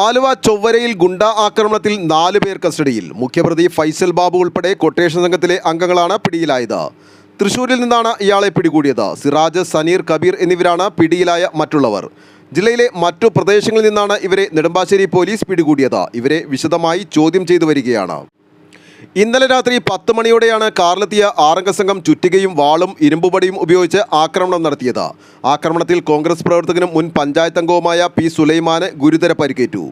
ആലുവ ചൊവ്വരയിൽ ഗുണ്ട ആക്രമണത്തിൽ നാല് പേർ കസ്റ്റഡിയിൽ. മുഖ്യപ്രതി ഫൈസൽ ബാബു ഉൾപ്പെടെ കൊട്ടേഷൻ സംഘത്തിലെ അംഗങ്ങളാണ് പിടിയിലായത്. തൃശൂരിൽ നിന്നാണ് ഇയാളെ പിടികൂടിയത്. സിറാജ് സനീർ കബീർ എന്നിവരാണ് പിടിയിലായ മറ്റുള്ളവർ. ജില്ലയിലെ മറ്റു പ്രദേശങ്ങളിൽ നിന്നാണ് ഇവരെ നെടുമ്പാശ്ശേരി പോലീസ് പിടികൂടിയത്. ഇവരെ വിശദമായി ചോദ്യം ചെയ്തു വരികയാണ്. ഇന്നലെ രാത്രി പത്ത് മണിയോടെയാണ് കാറിലെത്തിയ ആറംഗസംഘം ചുറ്റികയും വാളും ഇരുമ്പുപടിയും ഉപയോഗിച്ച് ആക്രമണം നടത്തിയത്. ആക്രമണത്തിൽ കോൺഗ്രസ് പ്രവർത്തകനും മുൻ പഞ്ചായത്ത് അംഗവുമായ പി സുലൈമാന് ഗുരുതര പരിക്കേറ്റു.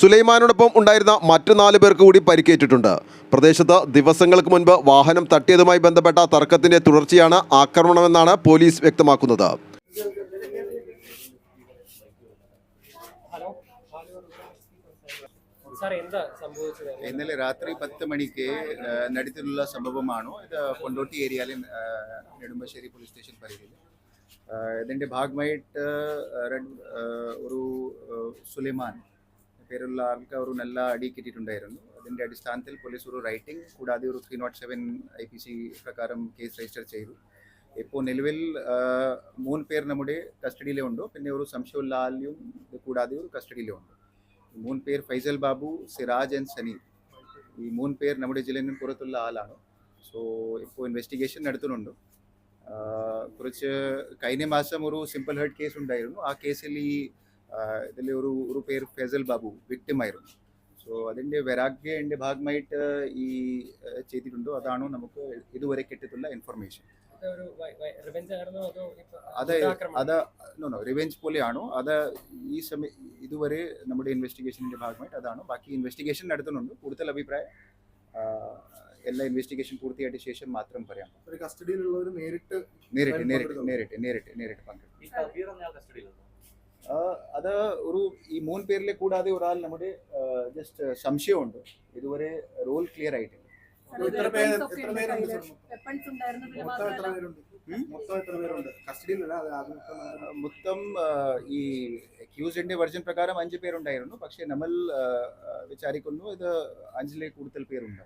സുലൈമാനോടൊപ്പം ഉണ്ടായിരുന്ന മറ്റു നാല് പേർക്ക് കൂടി പരിക്കേറ്റിട്ടുണ്ട്. പ്രദേശത്ത് ദിവസങ്ങൾക്ക് മുൻപ് വാഹനം തട്ടിയതുമായി ബന്ധപ്പെട്ട തർക്കത്തിന്റെ തുടർച്ചയാണ് ആക്രമണമെന്നാണ് പോലീസ് വ്യക്തമാക്കുന്നത്. ഹലോ. ഇന്നലെ രാത്രി പത്ത് മണിക്ക് നടുത്തിലുള്ള സംഭവമാണോ. ഇത് കൊണ്ടോട്ടി ഏരിയയിലെ നെടുമ്പശ്ശേരി പോലീസ് സ്റ്റേഷൻ പരിധിയിൽ ഇതിന്റെ ഭാഗമായിട്ട് ഒരു സുലൈമാൻ പേരുള്ള ആൾക്ക് ഒരു നല്ല അടി കിട്ടിയിട്ടുണ്ടായിരുന്നു. അതിന്റെ അടിസ്ഥാനത്തിൽ പോലീസ് ഒരു റൈറ്റിംഗ് കൂടാതെ ഒരു three naught seven I P C പ്രകാരം കേസ് രജിസ്റ്റർ ചെയ്തു. ഇപ്പോൾ നിലവിൽ മൂന്ന് പേർ നമ്മുടെ കസ്റ്റഡിയിലുണ്ട്. പിന്നെ ഒരു സംശയമുള്ള ആളിലും കൂടാതെ ഒരു കസ്റ്റഡിയിലുണ്ട്. മൂന്ന് പേർ ഫൈസൽ ബാബു സിറാജ് ആൻഡ് സനീർ ഈ മൂന്ന് പേർ നമ്മുടെ ജില്ലയിൽ നിന്ന് പുറത്തുള്ള ആളാണ് സോ ഇപ്പോൾ ഇൻവെസ്റ്റിഗേഷൻ നടത്തുന്നുണ്ട് ആ, കുറച്ച് കഴിഞ്ഞ മാസം ഒരു സിമ്പിൾ ഹേർട്ട് കേസ് ഉണ്ടായിരുന്നു ആ കേസിൽ ഈ ഇതിൽ ഒരു ഒരു പേര് ഫൈസൽ ബാബു victim ആയിരുന്നു സോ അതിന്റെ വൈരാഗ്യന്റെ ഭാഗമായിട്ട് ഈ ആ, ചെയ്തിട്ടുണ്ടോ അതാണോ നമുക്ക് ഇതുവരെ കിട്ടിയിട്ടുള്ള ഇൻഫർമേഷൻ ഒരു റിവെഞ്ച് ആയിരുന്നോ അതോ അത് ആക്രമണം? അത് നോ നോ റിവെഞ്ച് പോലെയാണോ? അത് ഈ സമയ ഇതുവരെ നമ്മുടെ ഇൻവെസ്റ്റിഗേഷന്റെ ഭാഗമായിട്ട് അതാണ്. ബാക്കി ഇൻവെസ്റ്റിഗേഷൻ നടത്തുന്നുണ്ട് കൂടുതൽ അഭിപ്രായം എല്ലാ ഇൻവെസ്റ്റിഗേഷൻ പൂർത്തിയായിട്ട് ശേഷം മാത്രം പറയാം. കസ്റ്റഡിയിലുള്ളവർ നേരിട്ട് നേരിട്ട് നേരിട്ട് നേരിട്ട് നേരിട്ട് നേരിട്ട് പങ്കെടുക്കും. അത് ഒരു ഈ മൂന്ന് പേരിലെ കൂടാതെ ഒരാൾ നമ്മുടെ ജസ്റ്റ് സംശയമുണ്ട്. ഇതുവരെ റോൾ ക്ലിയർ ആയിട്ടില്ല. മൊത്തം ഈ അക്യൂസിന്റെ വെർജൻ പ്രകാരം അഞ്ച് പേരുണ്ടായിരുന്നു. പക്ഷേ നമ്മൾ വിചാരിക്കുന്നു ഇത് അഞ്ചിലെ കൂടുതൽ പേരുണ്ട്.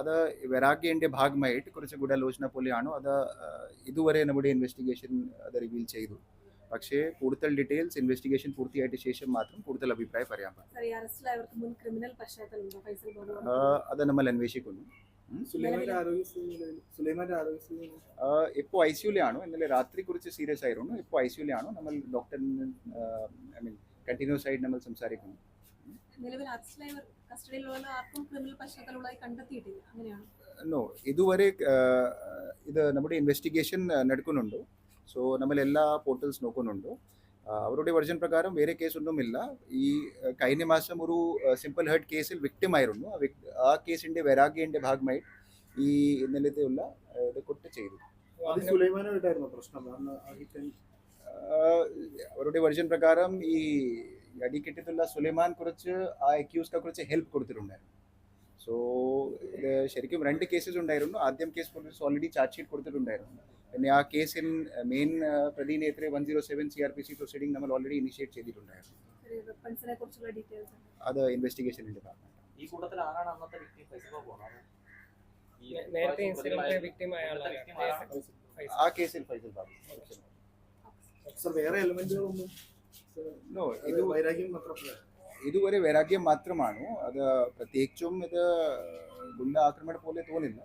അത് വൈരാഗ്യന്റെ ഭാഗമായിട്ട് കുറച്ച് ഗൂഢാലോചന പോലെയാണോ? അത് ഇതുവരെ നമ്മുടെ ഇൻവെസ്റ്റിഗേഷൻ അത് റിവീൽ ചെയ്തു? പക്ഷേ കൂടുതൽ ഡീറ്റെയിൽസ് ഇൻവെസ്റ്റിഗേഷൻ പൂർത്തിയായിട്ട് ശേഷം മാത്രം കൂടുതൽ അഭിപ്രായം പറയാൻ പറ്റും അത് നമ്മൾ അന്വേഷിക്കുന്നു. ഇപ്പോൾ ഐ സിയുലാണോ ഇന്നലെ രാത്രി കുറിച്ച് സീരിയസ് ആയിരുന്നു. ഇപ്പോൾ ഐ സിയുലാണോ നമ്മൾ ഡോക്ടറിന് ഐ മീൻ കണ്ടിന്യൂസ് ആയിട്ട് നമ്മൾ സംസാരിക്കുന്നു. നിലവിൽ അറസ്റ്റിലായവർ കസ്റ്റഡിയിലുള്ള ആർക്കും ക്രിമിനൽ പശ്ചാത്തലമുള്ളതായി കണ്ടെത്തിയിട്ടില്ല. അങ്ങനെയാണ്? നോ ഇതുവരെ ഇത് നമ്മുടെ ഇൻവെസ്റ്റിഗേഷൻ നടക്കുന്നുണ്ട്. സോ നമ്മൾ എല്ലാ പോർട്ടൽസ് നോക്കുന്നുണ്ട്. ആ, അവരുടെ വെർജൻ പ്രകാരം വേറെ കേസൊന്നുമില്ല ഈ ആ, കഴിഞ്ഞ മാസം ഒരു സിമ്പിൾ ഹെർട്ട് കേസിൽ വിക്ടിം ആയിരുന്നു. ആ കേസിന്റെ വരാഗിയന്റെ ഭാഗമായി ഈ ഇന്നലത്തെ ഉള്ള ആ, ഇത് കൊട്ട് ചെയ്തു. അവരുടെ വെർജൻ പ്രകാരം ഈ അടിക്കെട്ടിട്ടുള്ള സുലൈമാൻ കുറച്ച് ആ അക്യൂസ്ക്ക് കുറച്ച് ഹെൽപ്പ് കൊടുത്തിട്ടുണ്ടായിരുന്നു. സോ ഇത് ശരിക്കും രണ്ട് കേസസ് ഉണ്ടായിരുന്നു. ആദ്യം case police already charge sheet കൊടുത്തിട്ടുണ്ടായിരുന്നു. പിന്നെ ആ കേസിൽ main പ്രതിനെതിരെ one zero seven C R P C proceeding നമ്മൾ ഓൾറെഡി ഇനിഷ്യേറ്റ് ചെയ്തിട്ടുണ്ടായിരുന്നു. അത് ഇൻവെസ്റ്റിഗേഷന്റെ ഭാഗം. ഈ കൂട്ടത്തിൽ ആരാണ് അന്നത്തെ ഫൈസൽ നേരത്തെ ഇൻസിഡന്റ് വിക്ടിം? ആ കേസിൽ ഫൈസൽ ബാബു. സർ വേറെ എലമെന്റുകളൊന്നും നോ ഇത് വൈരാഗ്യം മാത്രമല്ല ഇതുവരെ വൈരാഗ്യം മാത്രമാണ്. അത് പ്രത്യേകിച്ചും ഇത് ഗുണ്ട ആക്രമണം പോലെ തോന്നില്ല.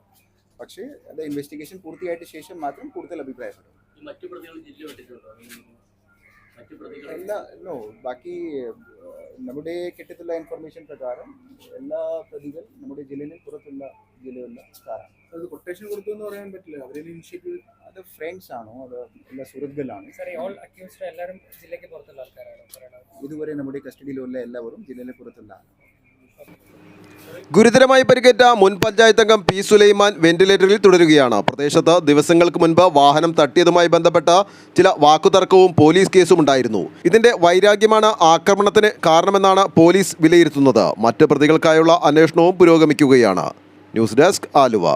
പക്ഷേ അത് ഇൻവെസ്റ്റിഗേഷൻ പൂർത്തിയായിട്ട് ശേഷം മാത്രം കൂടുതൽ അഭിപ്രായപ്പെടും. എല്ലാ നോ ബാക്കി നമ്മുടെ കിട്ടത്തുള്ള ഇൻഫർമേഷൻ പ്രകാരം എല്ലാ പ്രതികൾ നമ്മുടെ ജില്ലയിൽ പുറത്തുള്ള ജില്ലയിലുള്ള സ്റ്റാർ അത് കൊട്ടേഷൻ കൊടുത്തു എന്ന് പറയാൻ പറ്റില്ല. അവരെ ഇനിഷ്യേറ്റീവ് അത് ഫ്രണ്ട്സ് ആണോ? അത് എല്ലാ സുഹൃത്തുക്കളാണ്? സാർ ഓൾ അക്യൂസ്ഡ് എല്ലാവരും ജില്ലയ്ക്ക് പുറത്തുള്ള ആൾക്കാരാണ്? ഇതുവരെ നമ്മുടെ കസ്റ്റഡിയിലുള്ള എല്ലാവരും ജില്ലയിലെ പുറത്തുള്ള ഗുരുതരമായി പരിക്കേറ്റ മുൻ പഞ്ചായത്ത് അംഗം പി സുലൈമാൻ വെന്റിലേറ്ററിൽ തുടരുകയാണ്. പ്രദേശത്ത് ദിവസങ്ങൾക്ക് മുൻപ് വാഹനം തട്ടിയതുമായി ബന്ധപ്പെട്ട ചില വാക്കുതർക്കവും പോലീസ് കേസും ഉണ്ടായിരുന്നു. ഇതിന്റെ വൈരാഗ്യമാണ് ആക്രമണത്തിന് കാരണമെന്നാണ് പോലീസ് വിലയിരുത്തുന്നത്. മറ്റ് പ്രതികൾക്കായുള്ള അന്വേഷണവും പുരോഗമിക്കുകയാണ്. News desk Aluva